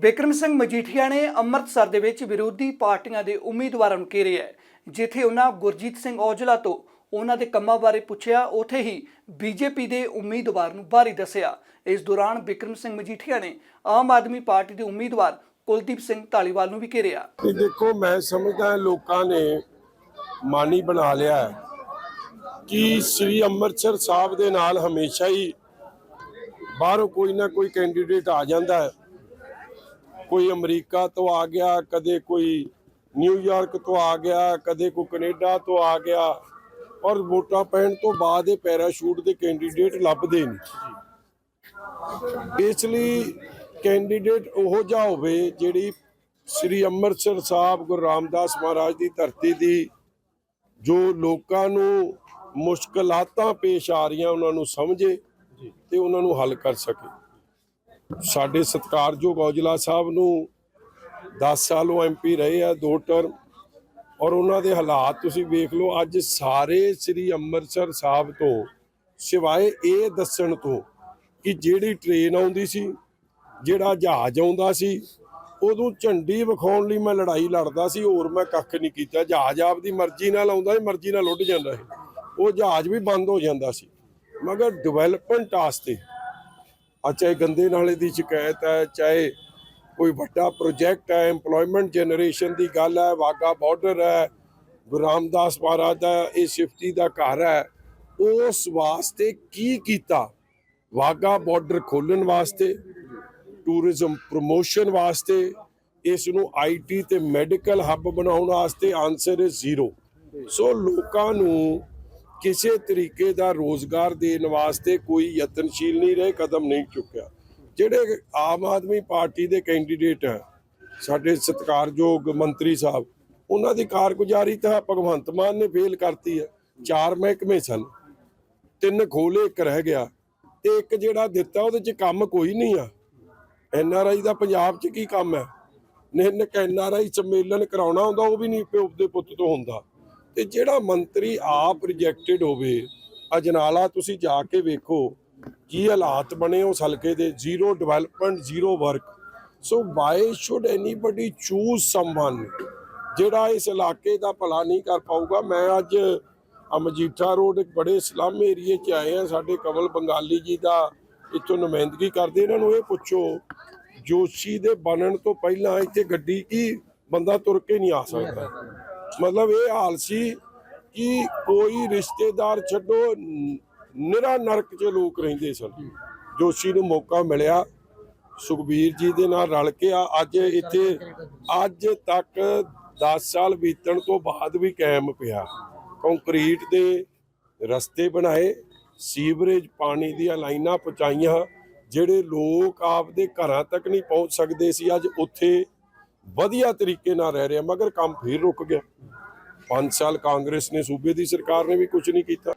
ਬਿਕਰਮ ਸਿੰਘ ਮਜੀਠੀਆ ਨੇ ਅੰਮ੍ਰਿਤਸਰ ਦੇ ਵਿੱਚ ਵਿਰੋਧੀ ਪਾਰਟੀਆਂ ਦੇ ਉਮੀਦਵਾਰਾਂ ਨੂੰ ਘੇਰਿਆ ਹੈ। ਜਿੱਥੇ ਉਹਨਾਂ ਗੁਰਜੀਤ ਸਿੰਘ ਔਜਲਾ ਤੋਂ ਉਹਨਾਂ ਦੇ ਕੰਮਾਂ ਬਾਰੇ ਪੁੱਛਿਆ, ਉਥੇ ਹੀ ਬੀਜੇਪੀ ਦੇ ਉਮੀਦਵਾਰ ਨੂੰ ਬਾਰੀ ਦੱਸਿਆ ਇਸ ਦੌਰਾਨ ਬਿਕਰਮ ਸਿੰਘ ਮਜੀਠੀਆ ਨੇ ਆਮ ਆਦਮੀ ਪਾਰਟੀ ਦੇ ਉਮੀਦਵਾਰ ਕੁਲਦੀਪ ਸਿੰਘ ਢਾਲੀਵਾਲ ਨੂੰ ਵੀ ਘੇਰਿਆ ਤੇ ਦੇਖੋ, ਮੈਂ ਸਮਝਦਾ ਲੋਕਾਂ ਨੇ ਮਾਨੀ ਬਣਾ ਲਿਆ ਕਿ ਸ੍ਰੀ ਅੰਮ੍ਰਿਤਸਰ ਸਾਹਿਬ ਦੇ ਨਾਲ ਹਮੇਸ਼ਾ ਹੀ ਬਾਹਰੋਂ ਕੋਈ ਨਾ ਕੋਈ ਕੈਂਡੀਡੇਟ ਆ ਜਾਂਦਾ ਹੈ ਕੋਈ ਅਮਰੀਕਾ ਤੋਂ ਆ ਗਿਆ ਕਦੇ ਕੋਈ ਨਿਊਯਾਰਕ ਤੋਂ ਆ ਗਿਆ ਕਦੇ ਕੋਈ ਕੈਨੇਡਾ ਤੋਂ ਆ ਗਿਆ ਔਰ ਵੋਟਾਂ ਪੈਣ ਤੋਂ ਬਾਅਦ ਇਹ ਪੈਰਾਸ਼ੂਟ ਦੇ ਕੈਂਡੀਡੇਟ ਲੱਭਦੇ ਨਹੀਂ। ਇਸ ਲਈ ਕੈਂਡੀਡੇਟ ਉਹੋ ਜਿਹਾ ਹੋਵੇ ਜਿਹੜੀ ਸ੍ਰੀ ਅੰਮ੍ਰਿਤਸਰ ਸਾਹਿਬ ਗੁਰੂ ਰਾਮਦਾਸ ਮਹਾਰਾਜ ਦੀ ਧਰਤੀ ਦੀ ਜੋ ਲੋਕਾਂ ਨੂੰ ਮੁਸ਼ਕਲਾਤਾਂ ਪੇਸ਼ ਆ ਰਹੀਆਂ ਉਹਨਾਂ ਨੂੰ ਸਮਝੇ ਤੇ ਉਹਨਾਂ ਨੂੰ ਹੱਲ ਕਰ ਸਕੇ। ਸਾਡੇ ਸਤਿਕਾਰਯੋਗ ਔਜਲਾ ਸਾਹਿਬ ਨੂੰ 10 ਸਾਲ ਉਹ ਐਮਪੀ ਰਹੇ ਆ, ਦੋ ਟਰਮ। ਔਰ ਉਹਨਾਂ ਦੇ ਹਾਲਾਤ ਤੁਸੀਂ ਵੇਖ ਲਓ, ਅੱਜ ਸਾਰੇ ਸ੍ਰੀ ਅੰਮ੍ਰਿਤਸਰ ਸਾਹਿਬ ਤੋਂ, ਸਿਵਾਏ ਇਹ ਦੱਸਣ ਤੋਂ, ਕਿ ਜਿਹੜੀ ਟ੍ਰੇਨ ਆਉਂਦੀ ਸੀ, ਜਿਹੜਾ ਜਹਾਜ਼ ਆਉਂਦਾ ਸੀ ਉਦੋਂ ਝੰਡੀ ਵਿਖਾਉਣ ਲਈ ਮੈਂ ਲੜਾਈ ਲੜਦਾ ਸੀ, ਹੋਰ ਮੈਂ ਕੱਖ ਨਹੀਂ ਕੀਤਾ। ਜਹਾਜ਼ ਆਪਦੀ ਮਰਜ਼ੀ ਨਾਲ ਆਉਂਦਾ ਸੀ, ਮਰਜ਼ੀ ਨਾਲ ਉੱਡ ਜਾਂਦਾ ਸੀ। ਉਹ ਜਹਾਜ਼ ਵੀ ਬੰਦ ਹੋ ਜਾਂਦਾ ਸੀ। ਮਗਰ ਡਿਵੈਲਪਮੈਂਟ ਵਾਸਤੇ ਆ ਚਾਹੇ ਗੰਦੇ ਨਾਲੇ ਦੀ ਸ਼ਿਕਾਇਤ ਹੈ, ਚਾਹੇ ਕੋਈ ਵੱਡਾ ਪ੍ਰੋਜੈਕਟ ਹੈ, EMPLOYMENT ਜਨਰੇਸ਼ਨ ਦੀ ਗੱਲ ਹੈ ਵਾਗਾ ਬਾਰਡਰ ਹੈ, ਗੁਰੂ ਰਾਮਦਾਸ ਮਹਾਰਾਜ ਦਾ, ਇਹ ਸਿਫਤੀ ਦਾ ਘਰ ਹੈ, ਉਸ ਵਾਸਤੇ ਕੀ ਕੀਤਾ? ਵਾਗਾ ਬਾਰਡਰ ਖੋਲਣ ਵਾਸਤੇ ਟੂਰਿਜ਼ਮ ਪ੍ਰੋਮੋਸ਼ਨ ਵਾਸਤੇ, ਇਸ ਨੂੰ ਆਈਟੀ ਤੇ ਮੈਡੀਕਲ ਹੱਬ ਬਣਾਉਣ ਵਾਸਤੇ ਆਨਸਰ ਇਜ਼ ਜ਼ੀਰੋ ਸੋ ਲੋਕਾਂ ਨੂੰ ਕਿਸੇ ਤਰੀਕੇ ਦਾ ਰੋਜ਼ਗਾਰ ਦੇਣ ਵਾਸਤੇ ਕੋਈ ਯਤਨਸ਼ੀਲ ਨਹੀਂ ਰਹੇ, ਕਦਮ ਨਹੀਂ ਚੁੱਕਿਆ। ਜਿਹੜੇ ਆਮ ਆਦਮੀ ਪਾਰਟੀ ਦੇ ਕੈਂਡੀਡੇਟ ਹੈ, ਸਾਡੇ ਸਤਿਕਾਰਯੋਗ ਮੰਤਰੀ ਸਾਹਿਬ, ਉਹਨਾਂ ਦੀ ਕਾਰਗੁਜ਼ਾਰੀ ਤਾਂ ਭਗਵੰਤ ਮਾਨ ਨੇ ਫੇਲ ਕਰਤੀ ਹੈ। ਚਾਰ ਮਹਿਕਮੇ ਸਨ, ਤਿੰਨ ਖੋਲੇ ਇੱਕ ਰਹਿ ਗਿਆ ਤੇ ਇੱਕ ਜਿਹੜਾ ਦਿੱਤਾ ਉਹਦੇ 'ਚ ਕੰਮ ਕੋਈ ਨਹੀਂ ਆ। ਐਨ ਆਰ ਆਈ ਦਾ ਪੰਜਾਬ 'ਚ ਕੀ ਕੰਮ ਹੈ? ਨਿਹਨਕ ਐਨ ਆਰ ਆਈ ਸੰਮੇਲਨ ਕਰਾਉਣਾ ਹੁੰਦਾ, ਉਹ ਵੀ ਨਹੀਂ ਪਿਓ ਦੇ ਪੁੱਤ ਤੋਂ ਹੁੰਦਾ। ਤੇ ਜਿਹੜਾ ਮੰਤਰੀ ਆਪ ਰਿਜੈਕਟਡ ਹੋਵੇ, ਅਜਨਾਲਾ ਤੁਸੀਂ ਜਾ ਕੇ ਵੇਖੋ, ਕੀ ਹਾਲਾਤ ਬਣੇ ਉਸ ਹਲਕੇ ਦੇ zero development zero work so why should anybody choose someone ਜਿਹੜਾ ਇਸ ਇਲਾਕੇ ਦਾ ਭਲਾ ਨਹੀਂ ਕਰ ਪਾਊਗਾ? ਮੈਂ ਅੱਜ ਮਜੀਠਾ ਰੋਡ ਇੱਕ ਬੜੇ ਸਲਮ ਏਰੀਏ 'ਚ ਆਏ ਆ ਸਾਡੇ ਕਮਲ ਬੰਗਾਲੀ ਜੀ ਦਾ ਇੱਥੋਂ ਨੁਮਾਇੰਦਗੀ ਕਰਦੇ, ਇਹਨਾਂ ਨੂੰ ਇਹ ਪੁੱਛੋ, ਜੋਸ਼ੀ ਦੇ ਬਣਨ ਤੋਂ ਪਹਿਲਾਂ ਇੱਥੇ ਗੱਡੀ ਕੀ ਬੰਦਾ ਤੁਰ ਕੇ ਨਹੀਂ ਆ ਸਕਦਾ? ਮਤਲਬ ਇਹ ਹਾਲ ਸੀ ਕਿ ਕੋਈ ਰਿਸ਼ਤੇਦਾਰ ਛੱਡੋ, ਨਿਰਾ ਨਰਕ 'ਚ ਲੋਕ ਰਹਿੰਦੇ ਸਨ। ਜੋਸ਼ੀ ਨੂੰ ਮੌਕਾ ਮਿਲਿਆ। ਸੁਖਬੀਰ ਜੀ ਦੇ ਨਾਲ ਰਲ ਕੇ ਆ ਅੱਜ ਇੱਥੇ ਅੱਜ ਤੱਕ 10 ਸਾਲ ਬੀਤਣ ਤੋਂ ਬਾਅਦ ਵੀ ਕਾਇਮ ਪਿਆ। ਕੰਕਰੀਟ ਦੇ ਰਸਤੇ ਬਣਾਏ, ਸੀਵਰੇਜ ਪਾਣੀ ਦੀਆਂ ਲਾਈਨਾਂ ਪਹੁੰਚਾਈਆਂ, ਜਿਹੜੇ ਲੋਕ ਆਪਦੇ ਘਰਾਂ ਤੱਕ ਨਹੀਂ ਪਹੁੰਚ ਸਕਦੇ ਸੀ, ਅੱਜ ਉੱਥੇ ਵਧੀਆ ਤਰੀਕੇ ਨਾਲ ਰਹਿ ਰਿਹਾ, ਮਗਰ ਕੰਮ ਫੇਰ ਰੁਕ ਗਿਆ। 5 ਸਾਲ ਕਾਂਗਰਸ ਨੇ, ਸੂਬੇ ਦੀ ਸਰਕਾਰ ਨੇ ਵੀ ਕੁਝ ਨਹੀਂ ਕੀਤਾ।